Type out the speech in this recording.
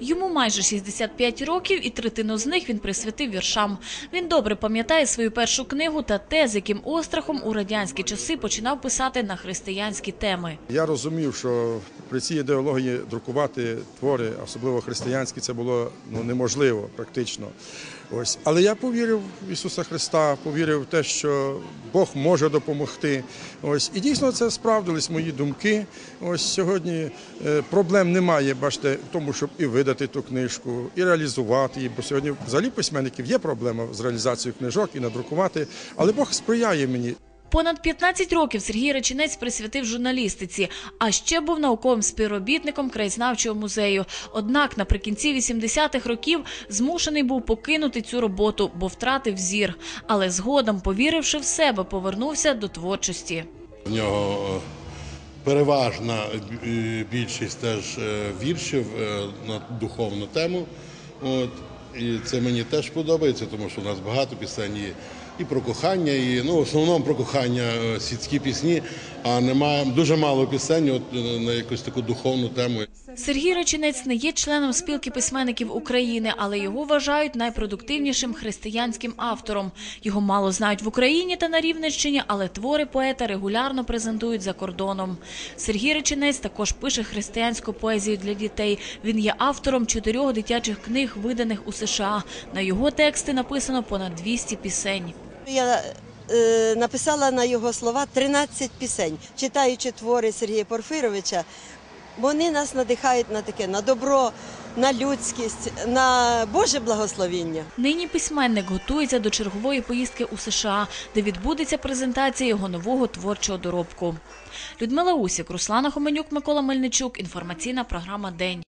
Йому майже 65 років, і третину з них він присвятив віршам. Він добре пам'ятає свою першу книгу та те, з яким острахом у радянські часи починав писати на християнські теми. Я розумів, що при цій ідеології друкувати твори, особливо християнські, це було ну, неможливо практично. Ось. Але я повірив в Ісуса Христа, повірив в те, що Бог може допомогти. Ось. І дійсно це справдились мої думки. Ось сьогодні е, проблем немає, бачите, в тому, щоб і видати ту книжку, і реалізувати її. Бо сьогодні взагалі письменників є проблема з реалізацією книжок і надрукувати. Але Бог сприяє мені. Понад 15 років Сергій Реченець присвятив журналістиці, а ще був науковим співробітником краєзнавчого музею. Однак наприкінці 80-х років змушений був покинути цю роботу, бо втратив зір. Але згодом, повіривши в себе, повернувся до творчості. В нього е, переважна е, більшість теж е, віршів на духовну тему. От. І це мені теж подобається, тому що у нас багато пісень і, про кохання, і ну, в основному про кохання е, світські пісні, а немає дуже мало пісень от, е, на якусь таку духовну тему. Сергій Реченець не є членом спілки письменників України, але його вважають найпродуктивнішим християнським автором. Його мало знають в Україні та на Рівненщині, але твори поета регулярно презентують за кордоном. Сергій Реченець також пише християнську поезію для дітей. Він є автором чотирьох дитячих книг, виданих у США. На його тексти написано понад 200 пісень. Я е, написала на його слова 13 пісень, читаючи твори Сергія Порфировича. Вони нас надихають на таке, на добро, на людськість, на Боже благословіння. Нині письменник готується до чергової поїздки у США, де відбудеться презентація його нового творчого доробку. Людмила Усік, Руслана Хоменюк, Микола Мельничук. Інформаційна програма День.